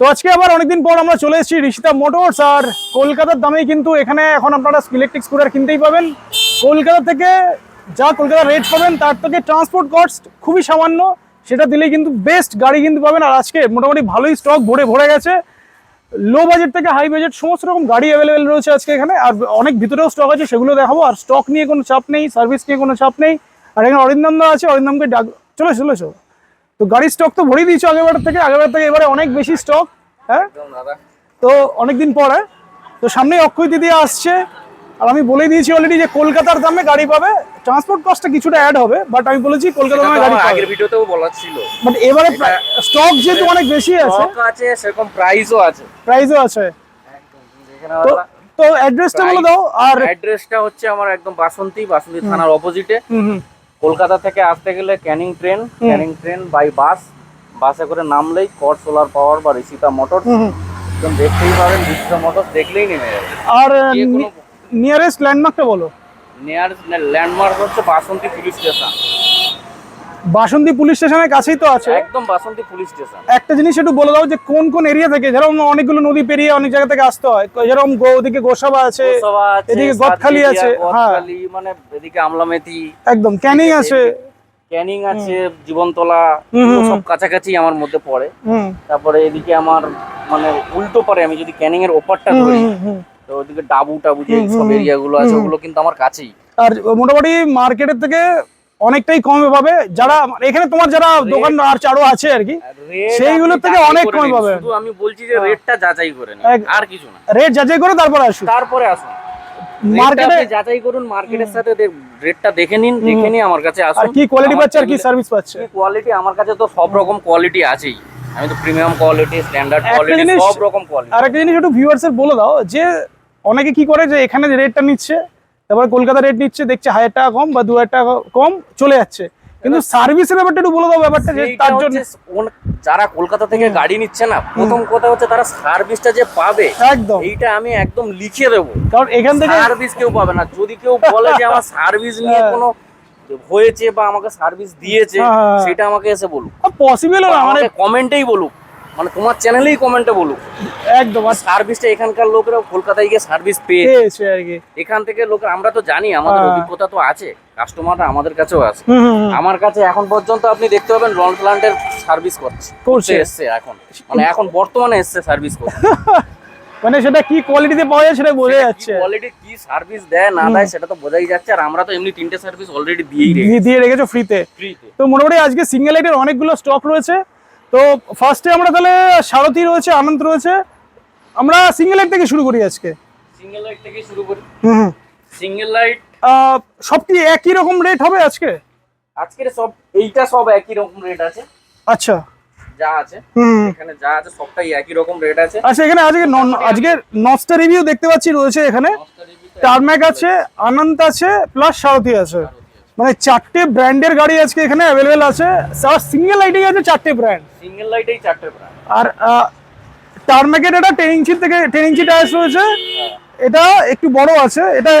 তো আজকে আবার অনেকদিন পর আমরা চলে এসেছি ঋষিতা মোটরস, আর কলকাতার দামেই কিন্তু এখানে এখন আপনারা ইলেকট্রিক স্কুটার কিনতেই পাবেন। কলকাতা থেকে যা কলকাতা রেট পাবেন, তার থেকে ট্রান্সপোর্ট কস্ট খুবই সামান্য, সেটা দিলেই কিন্তু বেস্ট গাড়ি কিন্তু পাবেন। আর আজকে মোটামুটি ভালোই স্টক ভরে ভরে গেছে। লো বাজেট থেকে হাই বাজেট সমস্ত রকম গাড়ি অ্যাভেলেবেল রয়েছে আজকে এখানে, আর অনেক ভিতরেও স্টক আছে, সেগুলো দেখাবো। আর স্টক নিয়ে কোনো চাপ নেই সার্ভিস নিয়ে কোনো চাপ নেই। আর এখানে অরিন্দম দা আছে, অরিন্দমকে ডাক চলে চলে, চলো। তো গাড়ির স্টক তো ভরেই দিয়েছ আগেবার থেকে আগেবার থেকে এবারে অনেক বেশি স্টক হ্যাঁ? তো অনেকদিন পর হ্যাঁ? তো সামনেই অক্ষয় দিদি আসছে আর আমি বলে দিয়েছি অলরেডি যে কলকাতার দামে গাড়ি পাবে। ট্রান্সপোর্ট কস্টটা কিছুটা অ্যাড হবে বাট আমি বলেছি কলকাতার দামে গাড়ি পাবে। আগের ভিডিওতেও বলা ছিল। বাট এবারে স্টক যেহেতু অনেক বেশি আছে। স্টক আছে সেরকম প্রাইসও আছে। প্রাইসও আছে। তো তো অ্যাড্রেসটা বলে দাও আর অ্যাড্রেসটা হচ্ছে আমার একদম বাসন্তী বাসন্তী থানার অপোজিটে হুম হুম। কলকাতা থেকে আসতে গেলে Canning train Canning train by bus বাসে করে নামলেই কর সোলার পাওয়ার বা ঋষিতা মোটর। একদম দেখতেই পাবেন ঋষিতা মোটর দেখলেই নেমে যাবে। আর নিয়ারেস্ট ল্যান্ডমার্কটা বলো। নিয়ারেস্ট ল্যান্ডমার্ক হচ্ছে Basanti police station. Basanti police স্টেশনের কাছেই তো আছে। একদম বাসন্তী পুলিশ স্টেশন। একটা জিনিস একটু বলে দাও যে কোন কোন এরিয়া থেকে যেরকম অনেকগুলো নদী পেরিয়ে অনেক জায়গা থেকে আসতে হয় যেরকম ওদিকে গোসাবা আছে এদিকে গদখালি আছে, হ্যাঁ। মানে এদিকে আমলামেতি। একদম ক্যানিং আছে। ক্যানিং আছে জীবনতলা সব কাছাকাছি আমার মধ্যে পড়ে। হুম। তারপরে এদিকে আমার মানে উল্টো পারে আমি যদি ক্যানিং এর ওপারটা ধরি। তো ওদিকে ডাবু টাবু যে সব এরিয়া গুলো আছে ওগুলো কিন্তু আমার কাছেই। আর মোটামুটি মার্কেটের থেকে অনেকটাই কমে পাবে। যারা এখানে তোমার যারা দোকান আর চারও আছে আর কি সেইগুলোর থেকে অনেক কমে। শুধু আমি বলছি যে রেটটা যাচাই করে আর কিছু না। রেট যাচাই করে তারপরে আসুন। তারপরে আসুন। মার্কেটে যাচাই করুন মার্কেটের সাথে রেটটা দেখে নিন দেখে নিয়ে আমার কাছে আর আসুন কি কোয়ালিটি পাচ্ছে আর কি সার্ভিস পাচ্ছে? কোয়ালিটি আমার কাছে তো সব রকম কোয়ালিটি আছেই। আমি তো প্রিমিয়াম কোয়ালিটি স্ট্যান্ডার্ড কোয়ালিটি জিনিস- সব রকম কোয়ালিটি আর একটা জিনিস একটু ভিউয়ার্সের বলে দাও যে অনেকে কি করে যে এখানে রেটটা নিচ্ছে তারপরে কলকাতা রেট নিচ্ছে দেখছে হাজার টাকা কম বা দু হাজার টাকা কম চলে যাচ্ছে। কিন্তু সার্ভিসের ব্যাপারটা একটু বলে দাও ব্যাপারটা যে তার জন্য যারা কলকাতা থেকে গাড়ি নিচ্ছে না প্রথম কথা হচ্ছে তারা সার্ভিসটা যে পাবে একদম। এইটা আমি একদম লিখে দেবো। কারণ এখান থেকে সার্ভিস কেউ পাবে না। যদি কেউ বলে যে আমার সার্ভিস নিয়ে হ্যাঁ। কোনো হয়েছে বা আমাকে সার্ভিস দিয়েছে হ্যাঁ, হ্যাঁ। সেটা আমাকে এসে বলুক। পসিবল না মানে কমেন্টেই বলুক। মানে তোমার চ্যানেলেই কমেন্টে বলুক। একদম আর সার্ভিসটা এখানকার লোকেরা কলকাতায় গিয়ে সার্ভিস পেয়ে পেয়েছে আর কি। এখান থেকে লোক আমরা তো জানি আমাদের হ্যাঁ। অভিজ্ঞতা তো আছে কাস্টমাররা আমাদের কাছেও আছে। আমার কাছে এখন পর্যন্ত আপনি দেখতে পাবেন লন প্লান্টের সার্ভিস করছে। করছে। এসছে এখন। মানে এখন বর্তমানে এসছে সার্ভিস করছে। মানে সেটা কি কোয়ালিটিতে পাওয়া যায় সেটা বোঝা যাচ্ছে। কোয়ালিটি কি সার্ভিস দেয় না দেয় সেটা তো বোঝাই যাচ্ছে। আর আমরা তো এমনি তিনটে সার্ভিস অলরেডি দিয়েই রেখেছি দিয়ে- দিয়ে রেখেছো ফ্রিতে ফ্রিতে তো মোটামুটি আজকে সিঙ্গেল লাইটের অনেকগুলো স্টক রয়েছে। তো ফার্স্টে আমরা তাহলে সারথি রয়েছে আনন্দ রয়েছে। আমরা সিঙ্গেল লাইট থেকে শুরু করি আজকে। সিঙ্গেল লাইট থেকে শুরু করি। হুম সিঙ্গেল লাইট সব কি একই রকম রেট হবে আজকে? আজকে সব এইটা সব একই রকম রেট আছে। আচ্ছা। যা আছে। হুম এখানে যা আছে সবটাই একই রকম রেট আছে। আচ্ছা এখানে আজকে নন- আজকে নস্টা রিভিউ দেখতে পাচ্ছি রয়েছে এখানে। টার্ম্যাক আছে আনন্দ আছে প্লাস সারথি আছে। মানে চারটে ব্র্যান্ডের গাড়ি আজকে এখানে অ্যাভেলেবেল আছে। সিঙ্গেল লাইটেই আছে চারটে ব্র্যান্ড সিঙ্গেল লাইটেই চারটে ব্র্যান্ড আর টার্মেকেট এটা টেন ইঞ্চি থেকে টেন ইঞ্চি টায়ার্স রয়েছে। এটা একটু বড় আছে। এটা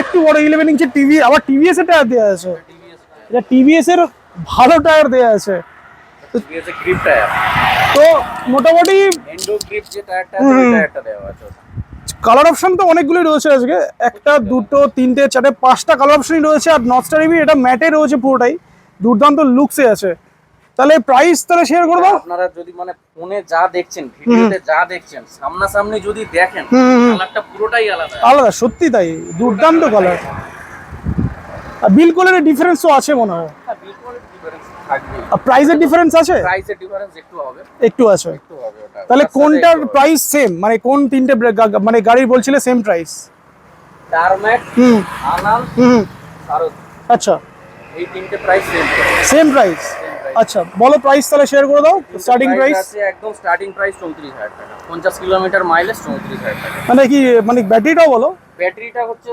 একটু বড় ইলেভেন ইঞ্চি টিভি আবার টিভিএস এর টায়ার দেওয়া আছে। এটা টিভিএস এর ভালো টায়ার দেওয়া আছে। টায়ার তো মোটামুটি এন্ডো গ্রিপ যে টায়ারটা টায়ারটা দেওয়া আছে। কালার অপশন তো অনেকগুলোই রয়েছে আজকে। একটা দুটো তিনটে চারটে পাঁচটা কালার অপশনই রয়েছে আর নটস্টার রিভি এটা ম্যাটে রয়েছে পুরোটাই। দুর্দান্ত লুকসে আছে। তাহলে প্রাইস তাহলে শেয়ার করে দাও আপনারা যদি মানে ফোনে যা দেখছেন ভিডিওতে যা দেখছেন সামনাসামনি যদি দেখেন। কালারটা পুরোটাই আলাদা। আলাদা সত্যি তাই। দুর্দান্ত কালার আর বিল কোয়ালিটির ডিফারেন্স তো আছে মনে হয়। হ্যাঁ বিলকুল ডিফারেন্স থাকবে আর প্রাইসের ডিফারেন্স আছে? প্রাইসের ডিফারেন্স একটু হবে। একটু আছে। একটু তাহলে কোনটার প্রাইস সেম মানে কোন তিনটে মানে গাড়ির বলছিলে সেম প্রাইস হুম। হুম। আচ্ছা। এই তিনটে প্রাইস সেম সেম প্রাইস আচ্ছা বলো প্রাইস তাহলে শেয়ার করে দাও স্টার্টিং প্রাইস আছে একদম স্টার্টিং প্রাইস চৌত্রিশ হাজার টাকা। পঞ্চাশ কিলোমিটার মাইলেজ চৌত্রিশ হাজার টাকা। মানে কি মানে ব্যাটারিটাও বলো? ব্যাটারিটা হচ্ছে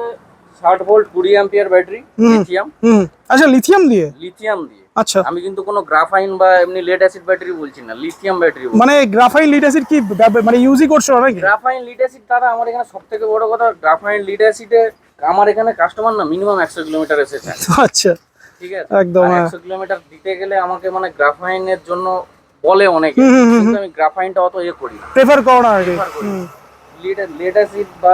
ষাট ভোল্ট কুড়ি অ্যাম্পিয়ার ব্যাটারি লিথিয়াম হুম। আচ্ছা লিথিয়াম দিয়ে? লিথিয়াম দিয়ে। আচ্ছা। আমি কিন্তু কোনো গ্রাফাইন বা এমনি লেড অ্যাসিড ব্যাটারি বলছি না লিথিয়াম ব্যাটারি মানে গ্রাফাইন লিড অ্যাসিড কি মানে ইউজই করছ নাকি? গ্রাফাইন লিড অ্যাসিড দাদা আমার এখানে সব থেকে বড় কথা গ্রাফাইন লিড অ্যাসিডে আমার এখানে কাস্টমার না মিনিমাম একশো কিলোমিটার এসেছে। আচ্ছা। ঠিক আছে? একদম, হ্যাঁ। একশো কিলোমিটার দিতে গেলে আমাকে মানে গ্রাফাইনের জন্য বলে অনেকে কিন্তু আমি গ্রাফাইনটা অত ইয়ে করি প্রেফার করো না আর কি। হুম। লেটাসিড বা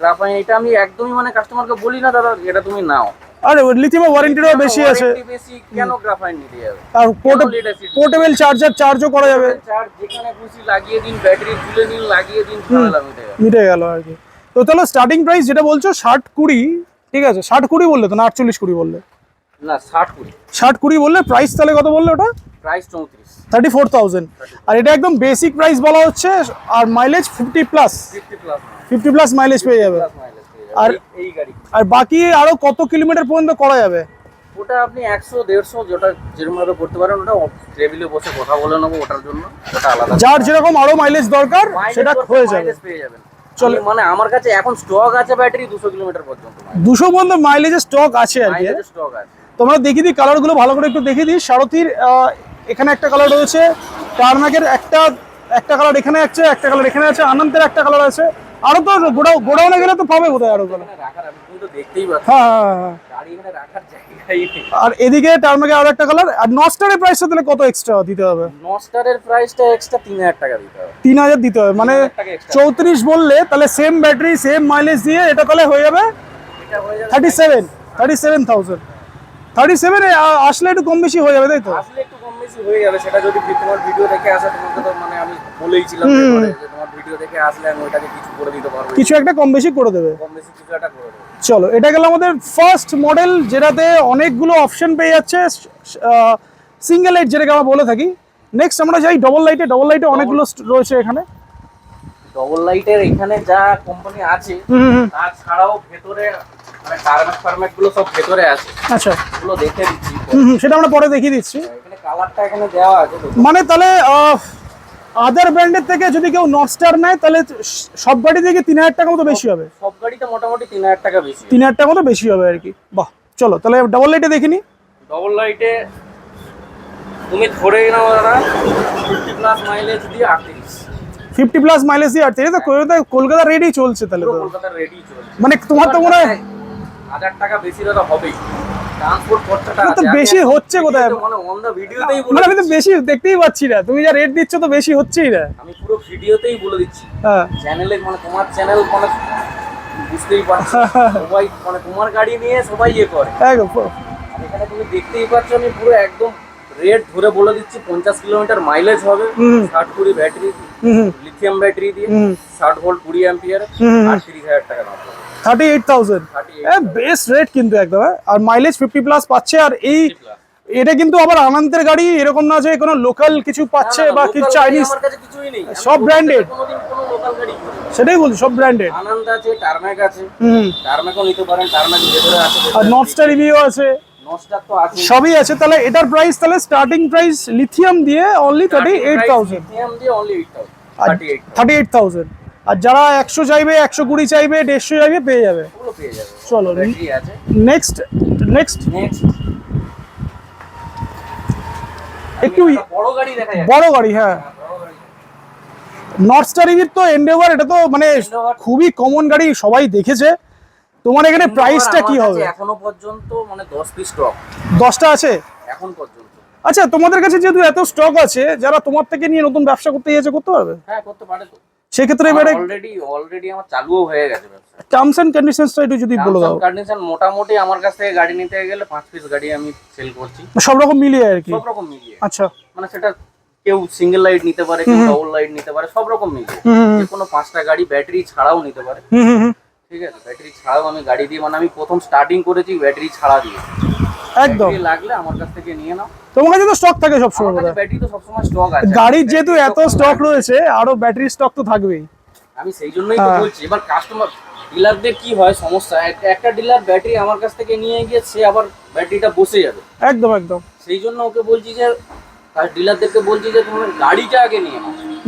গ্রাফাইন এটা আমি একদমই মানে কাস্টমারকে বলি না দাদা এটা তুমি নাও। আর লিথিয়ামের ওয়ারেন্টিটাও বেশি আছে। বেশি কেন গ্রাফাইন নিতে যাবে আর পোর্টেবল চার্জার চার্জও করা যাবে। চার্জ যেখানে খুশি লাগিয়ে দিন ব্যাটারি তুলে নিন লাগিয়ে দিন মিটে গেল। আর কি। তো তাহলে স্টার্টিং প্রাইস যেটা বলছো ষাট কুড়ি ঠিক আছে? ষাট কুড়ি বললে তো না আটচল্লিশ কুড়ি বললে? না ষাট কুড়ি। ষাট কুড়ি বললে প্রাইস তাহলে কত বললে ওটা? প্রাইস চৌত্রিশ। থার্টি ফোর থাউজেন্ড আর এটা একদম বেসিক প্রাইস বলা হচ্ছে আর mileage fifty plus fifty plus mileage পেয়ে যাবে। আর- এই গাড়ি। আর বাকি আরও কত কিলোমিটার পর্যন্ত করা যাবে? ওটা আপনি একশো দেড়শো যেটা যেরকম ভাবে করতে পারেন ওটা টেবিলে বসে কথা বলে নেব ওটার জন্য। ওটা আলাদা। যার যেরকম আরও মাইলেজ দরকার সেটা হয়ে যাবে। পেয়ে যাবেন। চলো। মানে আমার কাছে এখন স্টক আছে ব্যাটারি দুশো কিলোমিটার পর্যন্ত দুশো পর্যন্ত মাইলেজের স্টক আছে আর কি। স্টক আছে। তোমরা দেখিয়ে দিই কালারগুলো ভালো করে একটু দেখিয়ে দিই। সারথির এখানে একটা কালার রয়েছে। টার্নাকের একটা একটা কালার এখানে আছে একটা কালার এখানে আছে। আনন্দের একটা কালার আছে। আরও তো গোডাউ গোডাউনে গেলে তো পাবে বোধহয় আরও পাচ্ছেন হ্যাঁ হ্যাঁ হ্যাঁ আর এদিকে টার্নাকে আরও একটা কালার আর নস্টারের প্রাইসটা তাহলে কত এক্সট্রা দিতে হবে? নস্টারের প্রাইসটা এক্সট্রা তিন হাজার টাকা দিতে হবে। তিন হাজার দিতে হবে মানে 3000 চৌত্রিশ বললে তাহলে সেম ব্যাটারি সেম মাইলেজ দিয়ে এটা তাহলে হয়ে যাবে এটা হয়ে যাবে thirty seven thirty seven thousand thirty সেভেনে আসলে একটু কম বেশি হয়ে যাবে তাই তো? আসলে একটু কম বেশি হয়ে যাবে সেটা যদি তোমার ভিডিও দেখে আসে তোমাকে তো মানে আমি বলেইছিলাম ভিডিও দেখে আসলে আমি ওইটাকে কিছু করে দিতে পারব। কিছু একটা কম বেশি করে দেবে। কম বেশি কিছু একটা করে দেবো। চলো এটা গেল আমাদের ফার্স্ট মডেল যেটাতে অনেকগুলো অপশন পেয়ে যাচ্ছে সিঙ্গেল লাইট যেটাকে আমরা বলে থাকি। নেক্সট আমরা যাই ডবল লাইটে ডবল লাইটে অনেকগুলো রয়েছে এখানে। ডবল লাইটের এখানে যা কোম্পানি আছে হুম তাছাড়াও ভেতরে মানে টার্মেট ফার্মেটগুলো সব ভেতরে আছে। আচ্ছা। ওগুলো দেখে দিচ্ছি। সেটা আমরা পরে দেখিয়ে দিচ্ছি। এখানে কালারটা এখানে দেওয়া আছে মানে তাহলে আদার ব্র্যান্ডের থেকে যদি কেউ নটস্টার নেয় তাহলে সব গাড়ি থেকে তিন হাজার টাকা মতো বেশি হবে। সব গাড়িতে মোটামুটি তিন হাজার টাকা বেশি তিন হাজার টাকা মতো বেশি হবে আর কি। বাহ চলো তাহলে ডবল লাইটে দেখিনি ডবল লাইটে তুমি ধরে নাও দাদা ফিফটি প্লাস মাইলেজ দিয়ে আটত্রিশ। ফিফটি প্লাস মাইলেজ দিয়ে আটতে তো কলকাতা কলকাতা রেডি চলছে তাহলে পুরো তো কলকাতার রেডি চলছে। মানে তোমার তো মনে হয় হাজার টাকা বেশি দাদা হবেই। তো বেশি হচ্ছে কোথায়? মানে আমি তো বেশি দেখতেই পাচ্ছি না। তুমি যা রেট দিচ্ছ তো বেশি হচ্ছেই না। আমি পুরো ভিডিওতেই বলে দিচ্ছি। হ্যাঁ। চ্যানেলে মানে তোমার চ্যানেল মানে বুঝতেই পারছ। সবাই মানে তোমার গাড়ি নিয়ে সবাই ইয়ে করে। একদম। এখানে তুমি দেখতেই পাচ্ছ আমি পুরো একদম রেট ধরে বলে দিচ্ছি পঞ্চাশ কিলোমিটার মাইলেজ হবে। ষাট কুড়ি ব্যাটারি লিথিয়াম ব্যাটারি দিয়ে। ষাট ভোল্ট কুড়ি অ্যাম্পিয়ার। আর তিরিশ হাজার টাকা দাম। Thirty eight thousand 38,000 best rate কিন্তু একদম হ্যাঁ? আর মাইলেজ ফিফটি প্লাস পাচ্ছে আর এই এটা কিন্তু আবার আনন্দের গাড়ি এরকম না যে কোনো লোকাল কিছু পাচ্ছে বা কিছু চাইনিজ সব করিনি। সেটাই বলছি সব ব্র্যান্ডেড আনন্দ আছে টার্ম্যাক আছে। হুম। টার্ম্যাকও নিতে পারেন টার্ম্যাক ভেতরে আছে আর নটস্টার রিভিউ আছে। সবই আছে তাহলে এটার প্রাইস তাহলে স্টার্টিং প্রাইস লিথিয়াম দিয়ে only thirty eight thousand lithium দিয়ে অনলি এইট থাউজেন্ড আর thirty eight thirty eight thousand আর যারা একশো চাইবে একশো কুড়ি চাইবে দেড়শো চাইবে পেয়ে যাবে। চলো নেক্সট নেক্সট একটু বড় গাড়ি হ্যাঁ। নর্থ স্টার তো এন্ডেভার এটা তো মানে খুবই কমন গাড়ি সবাই দেখেছে। তোমার এখানে প্রাইসটা কি হবে? এখনও পর্যন্ত মানে দশ পিস স্টক দশটা আছে? এখন পর্যন্ত। আচ্ছা তোমাদের কাছে যেহেতু এত স্টক আছে যারা তোমার থেকে নিয়ে নতুন ব্যবসা করতে গিয়েছে করতে পারবে? হ্যাঁ করতে পারে তো। সেক্ষেত্রে এবারে অলরেডি অলরেডি আমার চালুও হয়ে গেছে টার্মস এন্ড কন্ডিশনসটা একটু যদি বলে দাও। কন্ডিশন মোটামুটি আমার কাছ থেকে গাড়ি নিতে গেলে পাঁচ পিস গাড়ি আমি সেল করছি। সব রকম মিলিয়ে আর কি? সব রকম মিলিয়ে। আচ্ছা। মানে সেটা কেউ সিঙ্গেল লাইট নিতে পারে কেউ ডবল লাইট নিতে পারে সব রকম মিলিয়ে। যে কোনো পাঁচটা গাড়ি ব্যাটারি ছাড়াও নিতে পারে। হুম। ঠিক আছে? ব্যাটারি ছাড়াও আমি গাড়ি দিয়ে মানে আমি প্রথম স্টার্টিং করেছি ব্যাটারি ছাড়া দিয়ে। একদম। লাগলে আমার কাছ থেকে নিয়ে নাও। তোমার কাছে তো স্টক থাকে সব সময় ব্যাটারি তো সবসময় স্টক আছে। গাড়ির যেহেতু এত স্টক রয়েছে আরও ব্যাটারি স্টক তো থাকবেই। আমি সেই জন্যই তো হ্যাঁ। বলছি এবার কাস্টমার ডিলারদের কি হয় সমস্যা? একটা ডিলার ব্যাটারি আমার কাছ থেকে নিয়ে গিয়ে সে আবার ব্যাটারিটা বসে যাবে। একদম একদম। সেই জন্য ওকে বলছি যে ডিলারদেরকে বলছি যে তোমার গাড়িটা আগে নিয়ে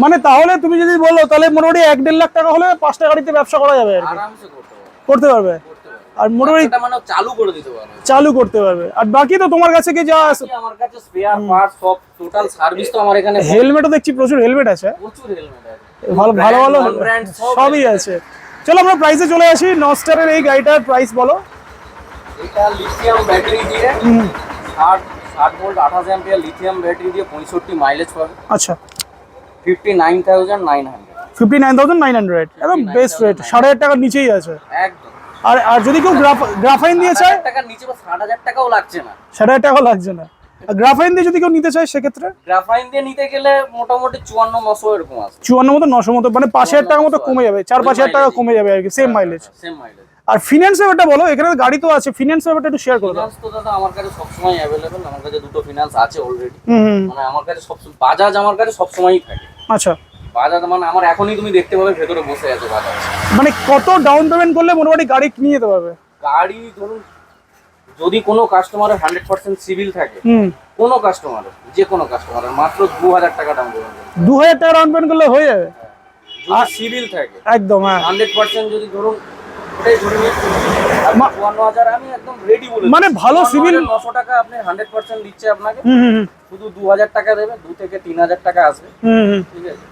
মানে তাহলে তুমি যদি বলো তাহলে মোটামুটি এক দেড় লাখ টাকা হলে পাঁচটা গাড়িতে ব্যবসা করা যাবে আরামসে করতে পারবে। আর মোটামুটি মানে চালু করে দিতে পারবে। চালু করতে পারবে। আর বাকি তো তোমার কাছে কি যা আছে? আমার কাছে স্পেয়ার পার্ট সব টোটাল সার্ভিস তো আমার এখানে হেলমেটও দেখছি প্রচুর হেলমেট আছে। প্রচুর হেলমেট আছে। ভালো ভালো ভালো ব্র্যান্ড সবই আছে। চলো আমরা প্রাইসে চলে আসি। নস্টারের এই গাড়িটার প্রাইস বলো। এটা লিথিয়াম ব্যাটারি দিয়ে ষাট ষাট ভোল্ট আঠাশ অ্যাম্পিয়ার লিথিয়াম ব্যাটারি দিয়ে পঁয়ষট্টি মাইলেজ পাবে। আচ্ছা। Fifty nine thousand nine hundred fifty nine thousand nine hundred একদম বেস্ট রেট সাড়ে হাজার টাকার নিচেই আছে। একদম। আর আর যদি কেউ গ্রাফ- গ্রাফাইন দিয়ে চায়? টাকার নিচে বা ষাট হাজার টাকাও লাগছে না। সাড়ে হাজার টাকাও লাগছে না। গ্রাফাইন দিয়ে যদি কেউ নিতে চায় সেক্ষেত্রে? গ্রাফাইন দিয়ে নিতে গেলে মোটামুটি চুয়ান্ন নশো এরকম আসবে চুয়ান্ন মতো নশো মতো মানে পাঁচ হাজার টাকার মতো কমে যাবে চার পাঁচ হাজার টাকা কমে যাবে আর কি সেম মাইলেজ সেম মাইলেজ আর ফিনান্স ব্যাপারটা বলো এখানে গাড়ি তো আছে ফিনান্স ব্যাপারটা একটু শেয়ার করে ফিনান্স তো দাদা আমার কাছে সবসময় অ্যাভেলেবেল আমার কাছে দুটো ফিনান্স আছে অলরেডি মানে আমার কাছে সব বাজাজ আমার কাছে সবসময়ই থাকে। আচ্ছা। বাজাজ মানে আমার এখনই তুমি দেখতে পাবে ভেতরে বসে আছে বাজাজ মানে কত ডাউন পেমেন্ট করলে মোটামুটি গাড়ি কিনে যেতে পারবে? গাড়ি ধরুন যদি কোনো কাস্টমারের হান্ড্রেড পার্সেন্ট সিভিল থাকে কোনো কাস্টমারের যে কোনো কাস্টমারের মাত্র দু হাজার টাকা ডাউন পেমেন্ট দু হাজার টাকা ডাউন পেমেন্ট করলে হয়ে যাবে? যদি সিভিল থাকে একদম হ্যাঁ। হান্ড্রেড পার্সেন্ট যদি ধরুন মানে ভালো civil- নশো টাকা আপনি হান্ড্রেড পার্সেন্ট দিচ্ছে আপনাকে। শুধু দু হাজার টাকা দেবে দু থেকে তিন হাজার টাকা আসবে। ঠিক আছে?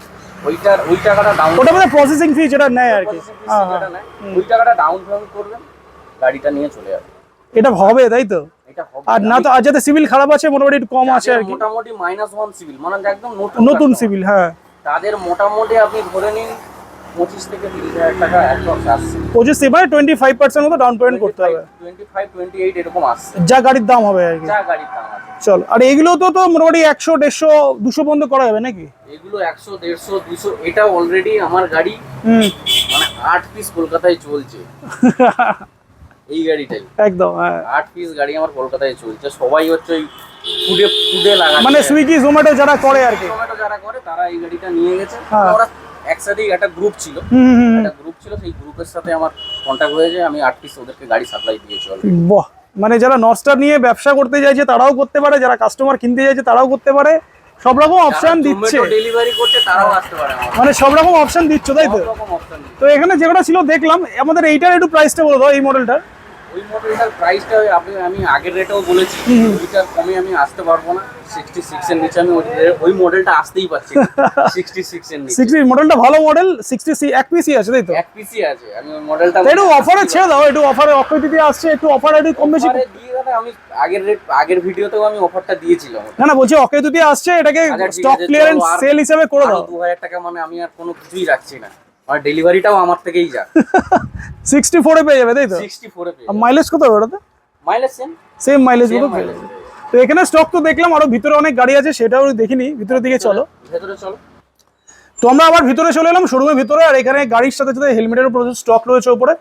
ওইটার ওই টাকাটা ডাউন ওটা মানে প্রসেসিং ফি যেটা নেয় আর কি। হ্যাঁ হ্যাঁ। ওই টাকাটা ডাউন পেমেন্ট করবেন গাড়িটা নিয়ে চলে যাবে। এটা হবে তাই তো? এটা হবে। আর না তো আর যাতে সিভিল খারাপ আছে মোটামুটি একটু কম আছে আর কি। মোটামুটি মাইনাস ওয়ান সিভিল মানে একদম নতুন নতুন সিভিল হ্যাঁ। তাদের মোটামুটি আপনি ধরে নিন পঁচিশ থেকে তিরিশ হাজার টাকা অ্যাপ্রক্স আসছে। পঁচিশ এবারে টোয়েন্টি ফাইভ পার্সেন্ট মতো ডাউন পেমেন্ট করতে হবে। টোয়েন্টি ফাইভ টোয়েন্টি এইট এরকম আসছে। যা গাড়ির দাম হবে আর কি। যা গাড়ির দাম আছে। চল আর এগুলো তো তো মোটামুটি একশো দেড়শো দুশো পর্যন্ত করা যাবে নাকি? এগুলো একশো দেড়শো দুশো এটা অলরেডি আমার গাড়ি মানে আট পিস কলকাতায় চলছে। এই গাড়িটাই। একদম হ্যাঁ। আট পিস গাড়ি আমার কলকাতায় চলছে। সবাই হচ্ছে ওই ফুডে ফুডে লাগাচ্ছে। মানে সুইগি জোম্যাটো যারা করে আর কি। টমেটো যারা করে তারা এই গাড়িটা নিয়ে গেছে। হ্যাঁ। ওরা একসাথেই একটা গ্রুপ ছিল। একটা গ্রুপ ছিল সেই গ্রুপের সাথে আমার কন্ট্যাক্ট হয়েছে আমি আট পিস ওদেরকে গাড়ি সাপ্লাই দিয়েছি। বাহ! মানে যারা নস্টার নিয়ে ব্যবসা করতে চাইছে তারাও করতে পারে। যারা কাস্টমার কিনতে চাইছে তারাও করতে পারে। সব রকম অপশন দিচ্ছে। ডেলিভারি করছে তারাও আসতে পারে মানে সব রকম অপশন দিচ্ছ তাই তো? তো এখানে যেটা ছিল দেখলাম। আমাদের এইটার একটু প্রাইসটা বলে দাও এই মডেলটার ওই মডেলটার প্রাইসটা আপনি আমি আগের রেটেও বলেছি ওইটার কমে আমি আসতে পারব না। সিক্সটি সিক্স এর নিচে আমি ওই- ওই মডেলটা আসতেই পারছি সিক্সটি সিক্স এর নিচে। সিক্সটি মডেলটা ভালো মডেল সিক্সটি সি এক পিসি আছে তাই তো? এক পিসি আছে। আমি ওই মডেলটা একটু অফারে ছেড়ে দাও একটু অফারে অক্ষয় তৃতীয়া আসছে একটু অফার একটু কম বেশি দিয়ে দাদা আমি আগের রেট আগের ভিডিওতেও আমি অফারটা দিয়েছিলাম না না বলছি অক্ষয় তৃতীয়া আসছে এটাকে স্টক ক্লিয়ারেন্স সেল হিসেবে করে দাও। দু হাজার টাকা মানে আমি আর কোনো কিছুই রাখছি না। আর ডেলিভারিটাও আমার থেকেই যাক। সিক্সটি ফোরে পেয়ে যাবে তাই তো? সিক্সটি ফোরে পেয়ে মাইলেজ কত হবে ওটাতে মাইলেজ সেম সেম মাইলেজ পেয়ে যাবে তো এখানে স্টক তো দেখলাম আরও ভিতরে অনেক গাড়ি আছে সেটাও দেখিনি। ভিতরের দিকে চলো। ভেতরে চলো। তো আমরা আবার ভিতরে চলে এলাম শোরুমের ভিতরে আর এখানে গাড়ির সাথে সাথে হেলমেটের উপর স্টক রয়েছে উপরে।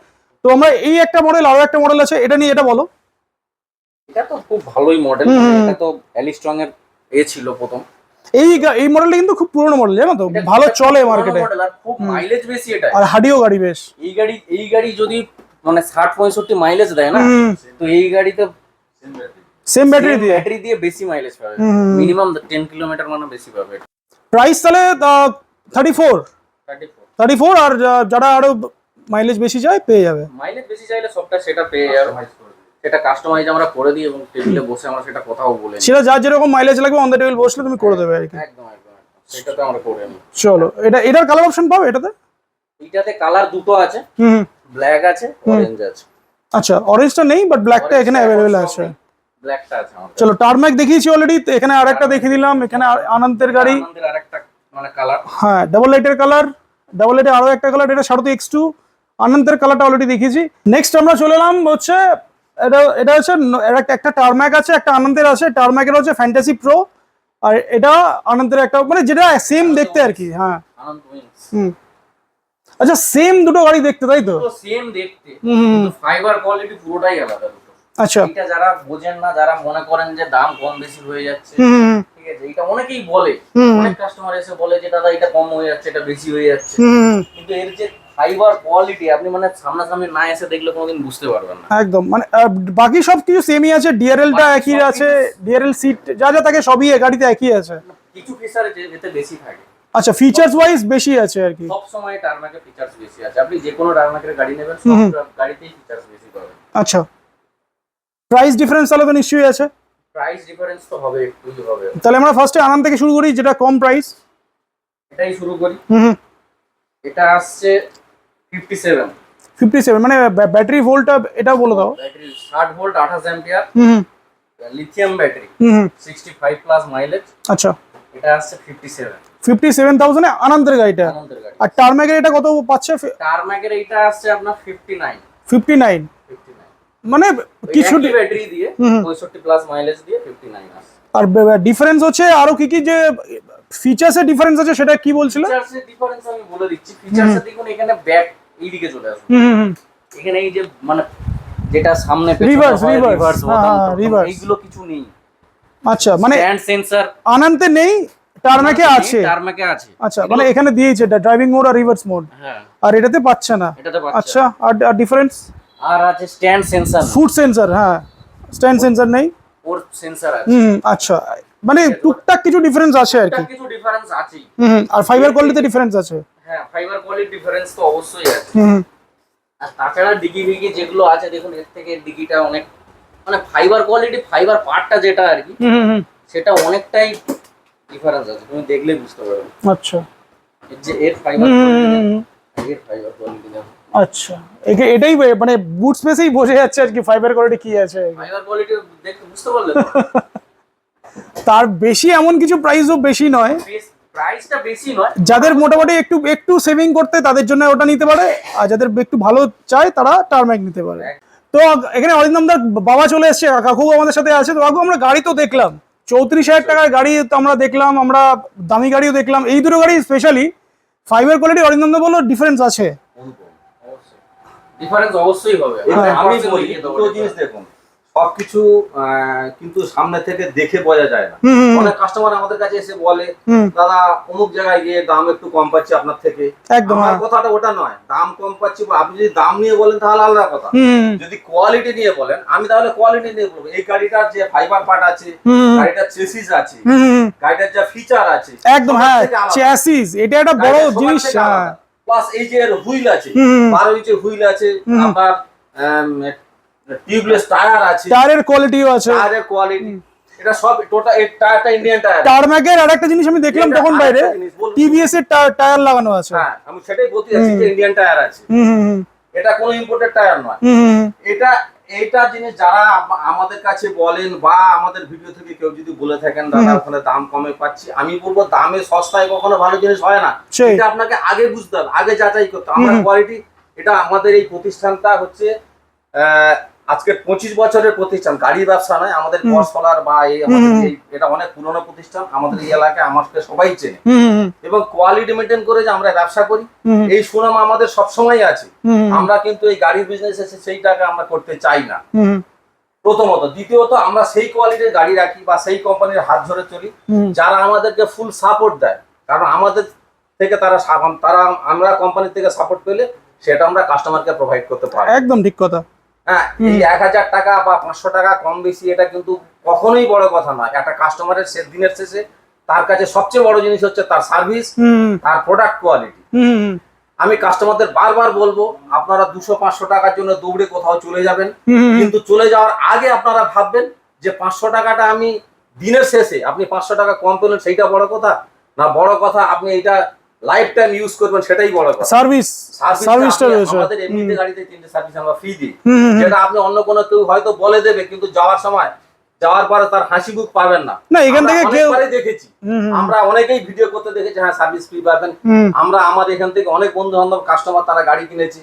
তো আমরা এই একটা মডেল আরও একটা মডেল আছে এটা নিয়ে এটা বলো। এটা তো খুব ভালোই মডেল হুম। এটা তো অ্যালিস্ট্রং এর এ ছিল প্রথম। এই এই মডেলটা কিন্তু খুব পুরনো মডেল জানো তো? ভালো চলে মার্কেটে খুব মাইলেজ বেশি এটা। আর হাডিও গাড়ি বেশ। এই গাড়ি এই গাড়ি যদি মানে ষাট পঁয়ষট্টি মাইলেজ দেয় না তো এই গাড়িতে সেম ব্যাটারি দিয়ে? ব্যাটারি দিয়ে বেশি মাইলেজ পাবে। মিনিমাম টেন কিলোমিটার মানে বেশি পাবে। প্রাইস তাহলে thirty four thirty four thirty four আর যারা আরও মাইলেজ বেশি চায় পেয়ে যাবে। মাইলেজ বেশি চাইলে সবটা সেটা পেয়ে যাবে। সেটা কাস্টমাইজ আমরা করে দিই এবং টেবিলে বসে আমরা সেটা কথাও বলে। সেটা যার যেরকম মাইলেজ লাগবে অন দ্য টেবিল বসলে তুমি করে দেবে আর কি। একদম একদম আমরা করে নিই চলো এটা এটার কালার অপশন পাও এটাতে? এইটাতে কালার দুটো আছে। হুম। ব্ল্যাক আছে অরেঞ্জ আছে। আচ্ছা অরেঞ্জটা নেই বাট ব্ল্যাকটা এখানে অ্যাভেলেবেল আছে। ব্ল্যাকটা আছে চলো টার্ম্যাক দেখিয়েছি অলরেডি এখানে আরেকটা দেখিয়ে দিলাম এখানে আনন্দের গাড়ি। আরেকটা মানে কালার হ্যাঁ ডাবল লাইটের কালার ডাবল লাইটের আরও একটা কালার এটা সারথি এক্স টু আনন্দের কালারটা অলরেডি দেখিয়েছি। নেক্সট আমরা চলে এলাম হচ্ছে এটা এটা হচ্ছে একটা- টার্ম্যাক আছে একটা আনন্দের আছে। টার্ম্যাকের হচ্ছে ফ্যান্টাসি প্রো আর এটা আনন্দের একটা মানে যেটা সেম দেখতে আর কি হ্যাঁ। হুম। আচ্ছা সেম দুটো গাড়ি দেখতে তাই তো? সেম দেখতে। ফাইবার কোয়ালিটি পুরোটাই আলাদা আচ্ছা। এটা যারা বোঝেন না যারা মনে করেন যে দাম কম বেশি হয়ে যাচ্ছে ঠিক আছে এটা অনেকেই বলে। অনেক কাস্টমার এসে বলে যে দাদা এটা কম হয়ে যাচ্ছে এটা বেশি হয়ে যাচ্ছে। কিন্তু এর যে ফাইবার কোয়ালিটি আপনি মানে সামনাসামনি না এসে দেখলে কোনোদিন বুঝতে পারবেন না। একদম মানে বাকি সব কিছু সেমই আছে ডিআরএলটা একই আছে ডিআরএল সিট যা যা থাকে সবই গাড়িতে একই আছে। কিছু ফিচার এতে বেশি থাকে। আচ্ছা ফিচার্স ওয়াইজ বেশি আছে আর কি। সব সময় টার্মাকের ফিচার্স বেশি আছে। আপনি যে কোনো টার্মাকের গাড়ি নেবেন। সব গাড়িতেই ফিচার্স বেশি পাবেন। আচ্ছা। প্রাইস ডিফারেন্স তাহলে তো নিশ্চয়ই আছে। প্রাইস ডিফারেন্স তো হবে একটুই হবে। তাহলে আমরা ফার্স্টে আনন্দ থেকে শুরু করি যেটা কম প্রাইস এটাই শুরু করি। হুম হুম। এটা আসছে ফিফটি সেভেন ফিফটি সেভেন মানে ব্যাটারি এটা বলে দাও। ব্যাটারি ষাট ভোল্ট আঠাশ অ্যাম্পিয়ার। হুম লিথিয়াম ব্যাটারি হুম হুম। সিক্সটি ফাইভ প্লাস মাইলেজ আচ্ছা। এটা আসছে ফিফটি সেভেন ফিফটি সেভেন থাউজেন্ডে আনন্দের গাড়িটা আর টার্ম্যাগের এটা কত পাচ্ছে? এইটা আসছে আপনার fifty nine fifty nine fifty nine মানে কিছু ব্যাটারি দিয়ে হুম হুম। পঁয়ষট্টি প্লাস মাইলেজ দিয়ে ফিফটি নাইন আসছে। আর ডিফারেন্স হচ্ছে আরও কি কি যে ফিচার্সের ডিফারেন্স আছে সেটা কি বলছিল? ফিচার্সের ডিফারেন্স আমি বলে দিচ্ছি। ফিচার্সে দেখুন এখানে ব্যাক এইদিকে চলে আসবে। এখানে এই যে মানে যেটা সামনে reverse, হ্যাঁ, হ্যাঁ, এইগুলো কিছু নেই। আচ্ছা মানে স্ট্যান্ড সেন্সর আনন্তে নেই টার্ম্যাকে আছে। টার্মাকে আছে। আচ্ছা মানে এখানে দিয়েছে ড্রাইভিং মোড আর রিভার্স মোড হ্যাঁ। আর এটাতে পাচ্ছে না। এটাতে পাচ্ছে আচ্ছা আর আর ডিফারেন্স আর আছে স্ট্যান্ড সেন্সর ফুড সেন্সর হ্যাঁ। স্ট্যান্ড সেন্সর নেই। ওর সেন্সর আছে। হুম আচ্ছা। মানে টুকটাক কিছু ডিফারেন্স আছে আর কি। কিছু ডিফারেন্স হুম হুম, আর ফাইবার কোয়ালিটিতে ডিফারেন্স আছে। হ্যাঁ ফাইবার কোয়ালিটি ডিফারেন্স তো অবশ্যই আছে। আর তাছাড়া ডিগি ফিগি যেগুলো আছে দেখুন এর থেকে ডিগিটা অনেক মানে ফাইবার কোয়ালিটি ফাইবার পার্টটা যেটা আর কি সেটা অনেকটাই ডিফারেন্স আছে। তুমি দেখলে বুঝতে পারবে। আচ্ছা। যে এর ফাইবার এর ফাইবার কোয়ালিটি আচ্ছা। এটাই মানে বুট স্পেসেই বোঝা যাচ্ছে আর কি ফাইবার কোয়ালিটি কি আছে। ফাইবার কোয়ালিটি দেখতে বুঝতে পারলে তার বেশি এমন কিছু প্রাইসও বেশি নয়। প্রাইসটা বেশি নয়। যাদের মোটামুটি একটু একটু সেভিং করতে তাদের জন্য ওটা নিতে পারে আর যাদের একটু ভালো চায় তারা টার্ম্যাক নিতে পারে। তো এখানে অরিন্দমদার বাবা চলে এসছে কাকু আমাদের সাথে আছে। তো কাকু আমরা গাড়ি তো দেখলাম চৌত্রিশ হাজার টাকার গাড়ি তো আমরা দেখলাম আমরা দামি গাড়িও দেখলাম। এই দুটো গাড়ি স্পেশালি ফাইবার কোয়ালিটি অরিন্দমদা বলল ডিফারেন্স আছে। ডিফারেন্স অবশ্যই হবে। আমি আমি 100% বলি দুটো জিনিস দেখুন। সবকিছু কিন্তু সামনে থেকে দেখে বোঝা যায় না। অনেক কাস্টমার আমাদের কাছে এসে বলে দাদা অমুক জায়গায় গিয়ে দাম একটু কম পাচ্ছি আপনার থেকে। একদম। আমার হ্যাঁ। কথাটা ওটা নয় দাম কম পাচ্ছি আপনি যদি দাম নিয়ে বলেন তাহলে আলাদা কথা। যদি কোয়ালিটি নিয়ে বলেন আমি তাহলে কোয়ালিটি নিয়ে বলব। এই গাড়িটার যে ফাইবার পার্ট আছে গাড়িটার চেসিস আছে গাড়িটার যা ফিচার আছে একদম হ্যাঁ চ্যাসিস এটা একটা বড় জিনিস হ্যাঁ। প্লাস এই যে হুইল আছে। বারো ইঞ্চের হুইল আছে। আপনার টিউবলেস টায়ার আছে। টায়ারের কোয়ালিটিও আছে। টায়ারের কোয়ালিটি এটা সব টোটাল এই টায়ারটা ইন্ডিয়ান টায়ার টার্ম্যাকের আর একটা জিনিস আমি দেখলাম তখন বাইরে আরেকটা। টিভিএস এর টায়ার লাগানো আছে। হ্যাঁ আমি সেটাই বলতে যাচ্ছি যে ইন্ডিয়ান টায়ার আছে। হুম এটা কোনো ইম্পোর্টেড টায়ার নয়। এটা এইটা জিনিস যারা আমাদের কাছে বলেন বা আমাদের ভিডিও থেকে কেউ যদি বলে থাকেন দাদা। ওখানে দাম কমে পাচ্ছি। আমি বলব দামে সস্তায় কখনো ভালো জিনিস হয় না। এটা আপনাকে আগে বুঝতে হবে আগে যাচাই করতে। আমরা কোয়ালিটি এটা আমাদের এই প্রতিষ্ঠানটা হচ্ছে আহ, আজকে পঁচিশ বছরের প্রতিষ্ঠান গাড়ির ব্যবসা নয় আমাদের। কসলার বা এই আমাদের এটা অনেক পুরনো প্রতিষ্ঠান আমাদের এই এলাকায় আমাকে সবাই চেনে। এবং কোয়ালিটি মেনটেন করে যে আমরা ব্যবসা করি এই সুনাম আমাদের সবসময় আছে। আমরা কিন্তু এই গাড়ির বিজনেস এসে সেই টাকা আমরা করতে চাই না। প্রথমত। দ্বিতীয়ত আমরা সেই কোয়ালিটির গাড়ি রাখি বা সেই কোম্পানির হাত ধরে চলি যারা আমাদেরকে ফুল সাপোর্ট দেয়। কারণ আমাদের থেকে তারা তারা আমরা কোম্পানি থেকে সাপোর্ট পেলে সেটা আমরা কাস্টমারকে প্রোভাইড করতে পারি। একদম ঠিক কথা। হ্যাঁ এই এক হাজার টাকা বা পাঁচশো টাকা কম বেশি এটা কিন্তু কখনোই বড় কথা নয়। একটা কাস্টমারের সে দিনের শেষে তার কাছে সবচেয়ে বড় জিনিস হচ্ছে তার সার্ভিস তার প্রোডাক্ট কোয়ালিটি আমি কাস্টমারদের বারবার বলব আপনারা দুশো পাঁচশো টাকার জন্য দৌড়ে কোথাও চলে যাবেন। কিন্তু চলে যাওয়ার আগে আপনারা ভাববেন যে পাঁচশো টাকাটা আমি দিনের শেষে আপনি পাঁচশো টাকা কম পেলেন সেইটা বড় কথা? না বড় কথা আপনি এটা লাইফ টাইম ইউজ করবেন সেটাই বড় কথা। সার্ভিস সার্ভিসটা রয়েছে। আমাদের এমনিতে গাড়িতে তিনটে সার্ভিস আমরা ফ্রি দিই। যেটা আপনি অন্য কোনো কেউ হয়তো বলে দেবে কিন্তু যাওয়ার সময় যাওয়ার পরে তার হাসি মুখ পাবেন না। না এখান থেকে কেউ দেখেছি। আমরা অনেকেই ভিডিও করতে দেখেছি হ্যাঁ সার্ভিস ফ্রি পাবেন। আমরা আমাদের এখান থেকে অনেক বন্ধু বান্ধব কাস্টমার তারা গাড়ি কিনেছি।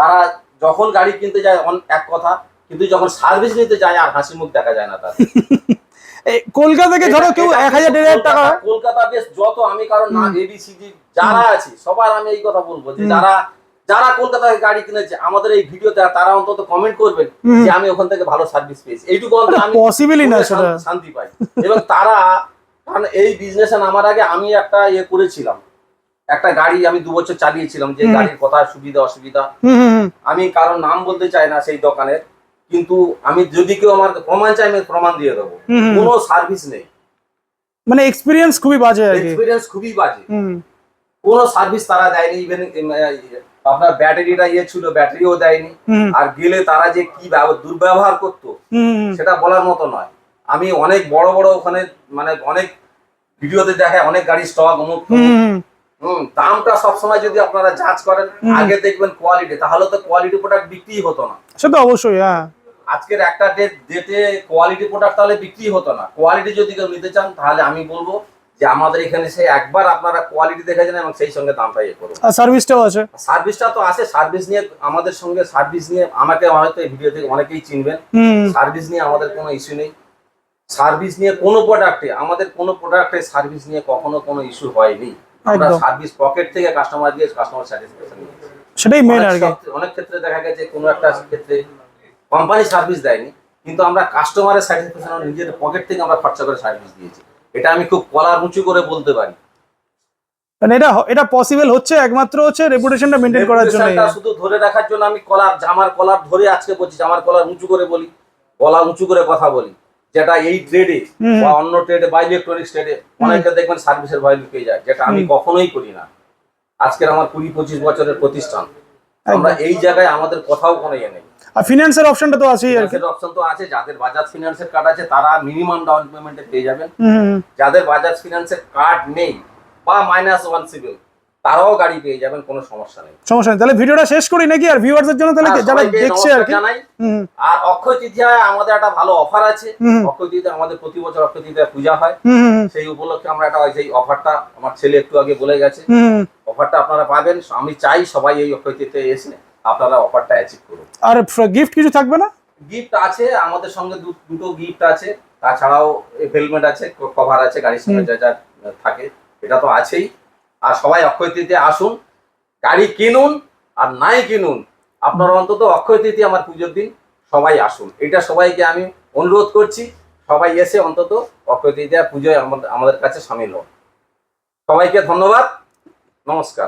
তারা যখন গাড়ি কিনতে যায় এক কথা কিন্তু যখন সার্ভিস নিতে যায় আর হাসি মুখ দেখা যায় না তার কলকাতা থেকে ধরো কেউ এক হাজার দেড় হাজার টাকা কলকাতা- কলকাতা বেশ যত আমি কারণ না এবিসিডি যারা আছে সবার আমি এই কথা বলব যে। যারা যারা কলকাতায় গাড়ি কিনেছে আমাদের এই ভিডিওতে তারা অন্তত কমেন্ট করবেন যে আমি ওখান থেকে ভালো সার্ভিস পেয়েছি। এইটুকু অন্তত আমি পসিবলই না সেটা। শান্তি পাই। এবং তারা কারণ এই বিজনেসে নামার আগে আমি একটা ইয়ে করেছিলাম। একটা গাড়ি আমি দু বছর চালিয়েছিলাম যে গাড়ির কথা সুবিধা অসুবিধা। আমি কারোর নাম বলতে চাই না সেই দোকানের। কিন্তু আমি যদি কেউ আমার প্রমাণ চাই আমি প্রমাণ দিয়ে দেবো। কোনো সার্ভিস নেই। মানে এক্সপিরিয়েন্স খুবই বাজে এক্সপিরিয়েন্স খুবই বাজে। কোনো সার্ভিস তারা দেয়নি ইভেন আপনার ব্যাটারিটা ইয়ে ছিল ব্যাটারিও দেয়নি। আর গেলে তারা যে কি ব্যব- দুর্ব্যবহার করতো সেটা বলার মতো নয়। আমি অনেক বড় বড় ওখানে মানে অনেক ভিডিওতে দেখায় অনেক গাড়ি স্টক অমুক হুম দামটা সবসময় যদি আপনারা যাচ করেন আগে দেখবেন কোয়ালিটি তাহলে তো কোয়ালিটি প্রোডাক্ট বিক্রি হতো না। সে তো অবশ্যই হ্যাঁ। আজকের একটা ডেট ডেটে কোয়ালিটি প্রোডাক্ট তাহলে বিক্রি হতো না। কোয়ালিটি যদি কেউ নিতে চান তাহলে আমি বলব যে আমাদের এখানে সে একবার আপনারা কোয়ালিটি দেখে যান এবং সেই সঙ্গে দামটা ইয়ে করুন। আর সার্ভিসটাও আছে। সার্ভিসটা তো আছে সার্ভিস নিয়ে আমাদের সঙ্গে সার্ভিস নিয়ে আমাকে হয়তো এই ভিডিও থেকে অনেকেই চিনবেন। সার্ভিস নিয়ে আমাদের কোনো ইস্যু নেই। সার্ভিস নিয়ে কোনো প্রোডাক্টে আমাদের কোনো প্রোডাক্টে সার্ভিস নিয়ে কখনো কোনো ইস্যু হয়নি। একদম। সার্ভিস পকেট থেকে কাস্টমার দিয়ে কাস্টমার স্যাটিসফ্যাকশন সেটাই মেন আর কি। অনেক ক্ষেত্রে দেখা গেছে কোনো একটা ক্ষেত্রে কোম্পানি সার্ভিস দেয়নি কিন্তু আমরা কাস্টমারের স্যাটিসফ্যাকশন নিজের পকেট থেকে আমরা খরচা করে সার্ভিস দিয়েছি। এটা আমি খুব কলার উঁচু করে বলতে পারি। মানে এটা এটা পসিবল হচ্ছে একমাত্র হচ্ছে রেপুটেশনটা করার জন্য শুধু ধরে রাখার জন্য আমি কলার জামার কলার ধরে আজকে বলছি জামার কলার উঁচু করে বলি গলা উঁচু করে কথা বলি। যেটা এই ট্রেডে বা অন্য ট্রেডে বা ইলেকট্রনিক্স ট্রেডে অনেকটা দেখবেন সার্ভিসের ভয় লুকিয়ে যায় যেটা আমি কখনোই করি না। আজকের আমার কুড়ি পঁচিশ বছরের প্রতিষ্ঠান। আমরা এই জায়গায় আমাদের কোথাও কোনো ইয়ে নেই। আর ফিনান্সের অপশনটা তো আছেই আর অপশন তো আছে যাদের বাজাজ ফিনান্সের কার্ড আছে তারা মিনিমাম ডাউন পেমেন্টে পেয়ে যাবেন। যাদের বাজাজ ফিনান্সের কার্ড নেই বা মাইনাস ওয়ান সিভিল তারাও গাড়ি পেয়ে যাবেন কোনো সমস্যা নেই। সমস্যা নেই। তাহলে ভিডিওটা শেষ করি নাকি? আর ভিউয়ারদের জন্য তাহলে যারা দেখছে আর কি। আর অক্ষয় তৃতীয়ায় আমাদের একটা ভালো অফার আছে। অক্ষয় তৃতীয়া আমাদের প্রতি বছর অক্ষয় তৃতীয়া পূজা হয়। সেই উপলক্ষে আমরা একটা সেই অফারটা আমার ছেলে একটু আগে বলে গেছে। অফারটা আপনারা পাবেন। আমি চাই সবাই এই অক্ষয় তৃতীয়ায় এসে আপনারা অফারটা অ্যাচিভ করুন। আর গিফট কিছু থাকবে না? গিফট আছে আমাদের সঙ্গে দুটো গিফট আছে। তাছাড়াও হেলমেট আছে কভার আছে গাড়ির সঙ্গে যা যা থাকে। এটা তো আছেই। আর সবাই অক্ষয় তৃতীয় আসুন, গাড়ি কিনুন আর নাই কিনুন, আপনার অন্তত অক্ষয় তৃতীয়া আমার পুজোর দিন, সবাই আসুন। এটা সবাইকে আমি অনুরোধ করছি, সবাই এসে অন্তত অক্ষয় তৃতীয় পুজোয় আমাদের আমাদের কাছে সামিল হন। সবাইকে ধন্যবাদ, নমস্কার।